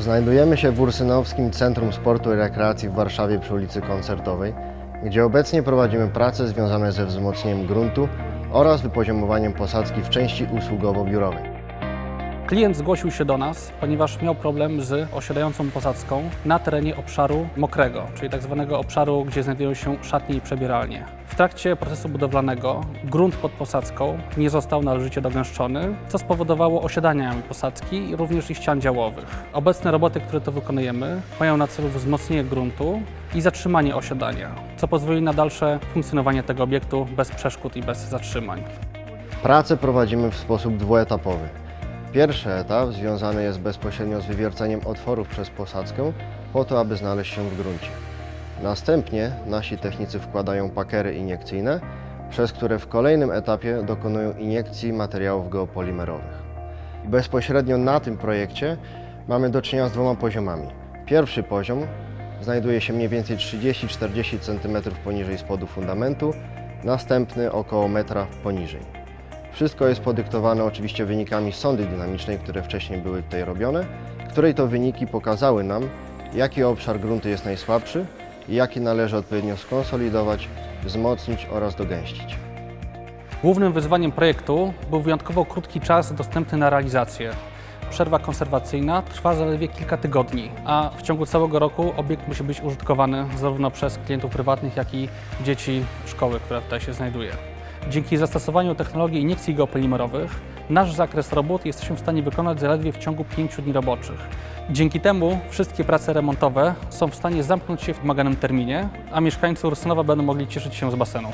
Znajdujemy się w Ursynowskim Centrum Sportu i Rekreacji w Warszawie przy ulicy Koncertowej, gdzie obecnie prowadzimy prace związane ze wzmocnieniem gruntu oraz wypoziomowaniem posadzki w części usługowo-biurowej. Klient zgłosił się do nas, ponieważ miał problem z osiadającą posadzką na terenie obszaru mokrego, czyli tak zwanego obszaru, gdzie znajdują się szatnie i przebieralnie. W trakcie procesu budowlanego grunt pod posadzką nie został należycie dogęszczony, co spowodowało osiadanie posadzki, również i ścian działowych. Obecne roboty, które to wykonujemy, mają na celu wzmocnienie gruntu i zatrzymanie osiadania, co pozwoli na dalsze funkcjonowanie tego obiektu bez przeszkód i bez zatrzymań. Prace prowadzimy w sposób dwuetapowy. Pierwszy etap związany jest bezpośrednio z wywierceniem otworów przez posadzkę po to, aby znaleźć się w gruncie. Następnie nasi technicy wkładają pakery iniekcyjne, przez które w kolejnym etapie dokonują iniekcji materiałów geopolimerowych. Bezpośrednio na tym projekcie mamy do czynienia z dwoma poziomami. Pierwszy poziom znajduje się mniej więcej 30-40 cm poniżej spodu fundamentu, następny około metra poniżej. Wszystko jest podyktowane oczywiście wynikami sondy dynamicznej, które wcześniej były tutaj robione, której to wyniki pokazały nam, jaki obszar gruntu jest najsłabszy i jaki należy odpowiednio skonsolidować, wzmocnić oraz dogęścić. Głównym wyzwaniem projektu był wyjątkowo krótki czas dostępny na realizację. Przerwa konserwacyjna trwa zaledwie kilka tygodni, a w ciągu całego roku obiekt musi być użytkowany zarówno przez klientów prywatnych, jak i dzieci szkoły, która tutaj się znajduje. Dzięki zastosowaniu technologii iniekcji geopolimerowych nasz zakres robót jesteśmy w stanie wykonać zaledwie w ciągu 5 dni roboczych. Dzięki temu wszystkie prace remontowe są w stanie zamknąć się w wymaganym terminie, a mieszkańcy Ursynowa będą mogli cieszyć się z basenu.